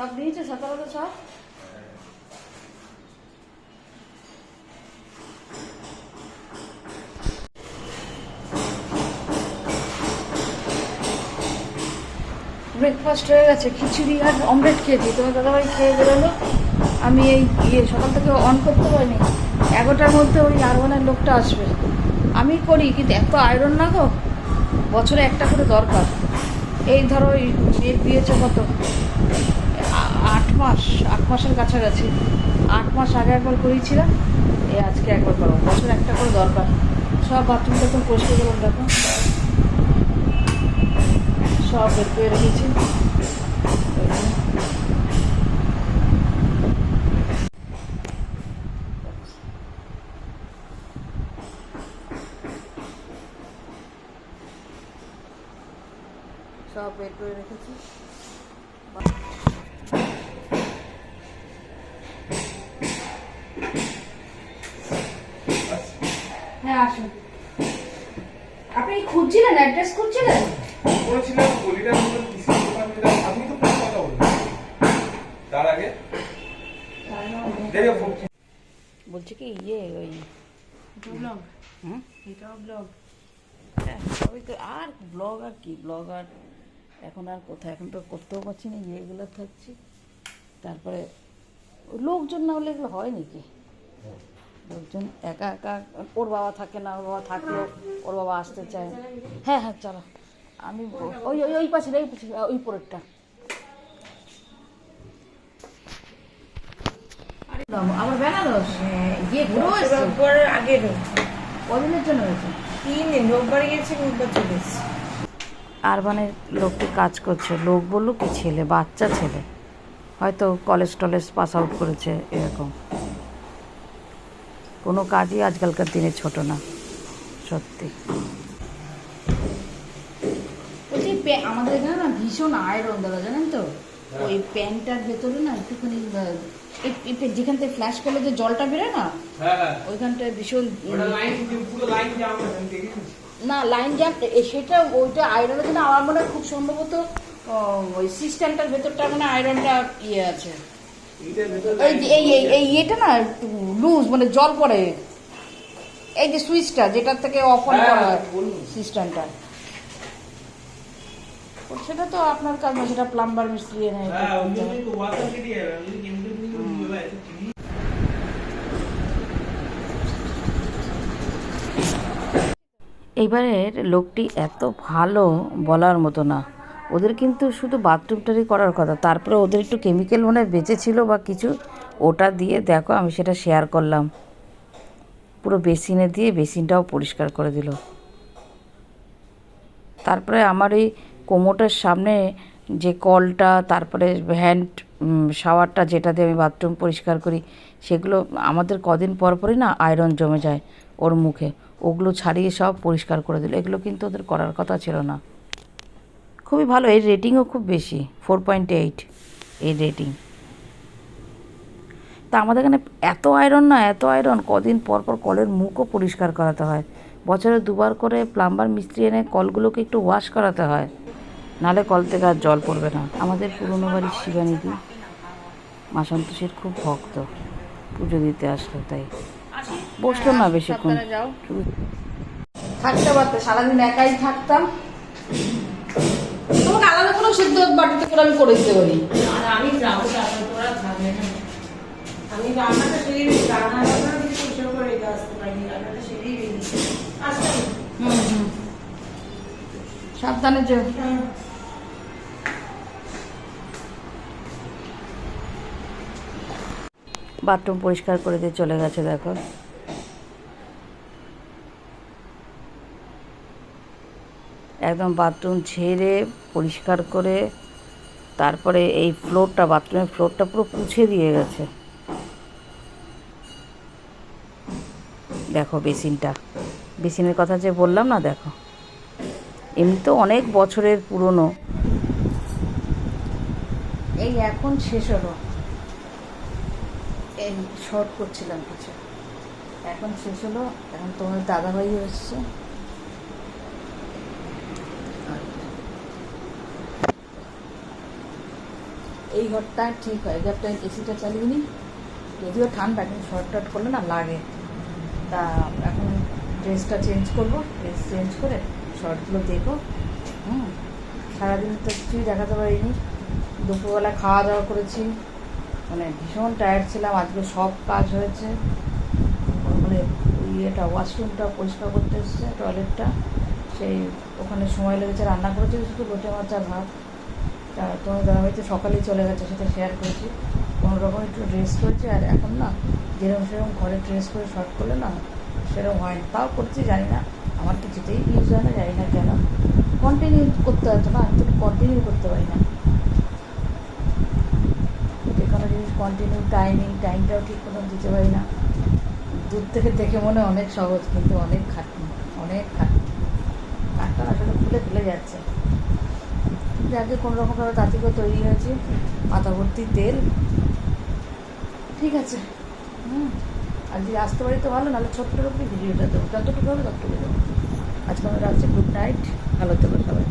সব নিয়েছে সকালে সব? ব্রেকফাস্ট হয়ে গেছে, খিচুড়ি আর অমলেট খেয়েছি তোমার দাদাভাই খেয়ে বেরোলো। আমি এই ইয়ে সকাল থেকে অন করতে পারিনি। এগারোটার মধ্যে ওই আরবানের লোকটা আসবে। আমি করি, কিন্তু এত আয়রন না গো। বছরে একটা করে দরকার। এই ধরো মেয়ের বিয়েছে কত মাস আট মাসের কাছাকাছি। আট মাস আগে একবার করিয়েছিলাম এই আজকে একবার করো বছর একটা করে দরকার। সব বাথরুম টাথরুম পরিষ্কার করলাম, দেখো। সব বের করে রেখেছি। সব বের করে রেখেছি। আসুন। আপনি খুঁজছিলেন? অ্যাড্রেস খুঁজছিলেন? বলেছিলাম কিসের দোকান যেটা আপনি তো কথা তার আগে দেখে ফোন। বলছি কি ইয়ে ওই ব্লগ। হুম? এটাও ব্লগ। হ্যাঁ, সবই তো আর ব্লগ আর কি ব্লগ আর এখন আর কোথায়? এখন তো করতেও পারছি না ইয়েগুলো থাকছি। তারপরে লোকজন না হলে এগুলো হয় নাকি? লোকজন একা একা ওর বাবা থাকে না ওর বাবা থাকলেও ওর বাবা আসতে চায়। হ্যাঁ হ্যাঁ চলো। আমি ওই ওই ওই পাশে ওই পাশে ওই পরেরটা। আমার বেনারস? গিয়ে ঘুরে রোববার আগের কদিনের জন্য হয়েছে তিন দিন রোববার রোববার চলে আরবানের লোকটি কাজ করছে? লোক বলল কি ছেলে বাচ্চা ছেলে। হয়তো কলেজ টলেজ পাস আউট করেছে এরকম। কোনো কাজই আজকালকার দিনে ছোট না সত্যি। বলছি আমাদের এখানে না ভীষণ আয়রন দাদা জানেন তো? ওই প্যান্টটার ভেতরে না একটুখানি যেখান থেকে ফ্ল্যাশ করলে যে জলটা বেরোয় না হ্যাঁ হ্যাঁ। ওইখানটায় ভীষণ দেখেছি না লাইন জ্যাম সেটা ওইটা আয়রনের জন্য আমার মনে হয় খুব সম্ভবত ওই সিস্টেমটার ভেতরটা মানে আয়রনটা ইয়ে আছে। এই যে এই এই এই ইয়েটা না একটু লুজ মানে জল পড়ে। এই যে সুইচটা যেটার থেকে অফ অন করা হয় সিস্টেমটা সেটা তো আপনার কাজ না সেটা প্লাম্বার মিস্ত্রি এনে হ্যাঁ এইবারের লোকটি এত ভালো বলার মতো না। ওদের কিন্তু শুধু বাথরুমটারই করার কথা। তারপরে ওদের একটু কেমিক্যাল মনে হয় বেঁচে ছিল বা কিছু, ওটা দিয়ে দেখো আমি সেটা শেয়ার করলাম। পুরো বেসিনে দিয়ে বেসিনটাও পরিষ্কার করে দিল। তারপরে আমার এই কোমোটার সামনে যে কলটা, তারপরে হ্যান্ড শাওয়ারটা যেটা দিয়ে আমি বাথরুম পরিষ্কার করি, সেগুলো আমাদের কদিন পর পরই না আয়রন জমে যায় ওর মুখে। ওগুলো ছাড়িয়ে সব পরিষ্কার করে দিল। এগুলো কিন্তু ওদের করার কথা ছিল না। খুবই ভালো, এর রেটিংও খুব বেশি ফোর পয়েন্ট এইট এর রেটিং তা আমাদের এখানে এত আয়রন না, এত আয়রন কদিন পর পর কলের মুখও পরিষ্কার করাতে হয়। বছরে দুবার করে প্লাম্বার মিস্ত্রি এনে কলগুলোকে একটু ওয়াশ করাতে হয়। নালে কল থেকে আর জল পড়বে না। আমাদের পুরনো বাড়ির শিবানীদি মা সন্তোষীর খুব ভক্ত। পুজো দিতে আসলো, তাই। বসল না বেশিক্ষণ। থাকতে পারতো, সারাদিন একাই থাকতাম। তোমাকে আলাদা কোনো সিদ্ধ বাটিতে করে আমি করে দিতে পারি আর আমি যাব তারপর তোরা থাকবে না আমি রান্নাটা সেরে দিই রান্না রান্না কিছু পরিষ্কার করে রেখে আসতে পারিনি রান্নাটা সেরেই বেরিয়েছি আসলাম হুম হুম। সাবধানে যে বাথরুম পরিষ্কার করে দিয়ে চলে গেছে দেখো। একদম বাথরুম ঝেড়ে পরিষ্কার করে, তারপরে এই ফ্লোরটা বাথরুমের ফ্লোরটা পুরো পুছে দিয়ে গেছে। দেখো বেসিনটা। বেসিনের কথা যে বললাম না, দেখো। এমনি তো অনেক বছরের পুরনো। এই এখন শেষ হলো। এই শর্ট করছিলাম কিছু। এখন শেষ হলো। এখন তোমার দাদাভাই এসছে। এই ঘরটা ঠিক হয় ঘরটা এসিটা চালিয়ে নিই। যদিও ঠান্ডা, কিন্তু শর্ট টট করলে না লাগে। তা এখন ড্রেসটা চেঞ্জ করব, ড্রেস চেঞ্জ করে শর্টগুলো দেখো হুম, সারাদিন তো কিছুই দেখাতে পারিনি। দুপুরবেলা খাওয়া দাওয়া করেছি। মানে ভীষণ টায়ার্ড ছিলাম, আজকে সব কাজ হয়েছে। মানে ইয়েটা ওয়াশরুমটা পরিষ্কার করতে এসছে টয়লেটটা সেই ওখানে সময় লেগেছে, রান্না করেছে, শুধু লোটে মাছ আর ভাত। তোমার দাদা হয়তো সকালেই চলে গেছে, সেটা শেয়ার করেছি। কোনো রকম একটু ড্রেস করেছি, আর এখন না যেরকম সেরকম ঘরে ড্রেস করে শর্ট করলে না সেরকম হয় না। তাও করছি, জানি না। আমার কিছুতেই ইউজ হয় না, জানি না কেন। কন্টিনিউ করতে হতো না, আমি তো কন্টিনিউ করতে পারি না। যে কোনো জিনিস কন্টিনিউ টাইমিং টাইমটাও ঠিক মতন দিতে পারি না। দূর থেকে দেখে মনে অনেক সহজ, কিন্তু অনেক খাটনি অনেক খাটনি। কাঠটা আসলে ফুলে ফুলে যাচ্ছে। যাকে কোনো রকমভাবে তাঁতি করে তৈরি হয়েছে। মাথা ভর্তি তেল। ঠিক আছে। হুম। আর যদি আসতে পারি তো ভালো, নাহলে ছোট্টর উপরে ভিডিওটা দেবো। যতটুকু হবে ততটুকু দেবো। আজকে আমরা রাখছি গুড নাইট ভালো থাকবে সবাই।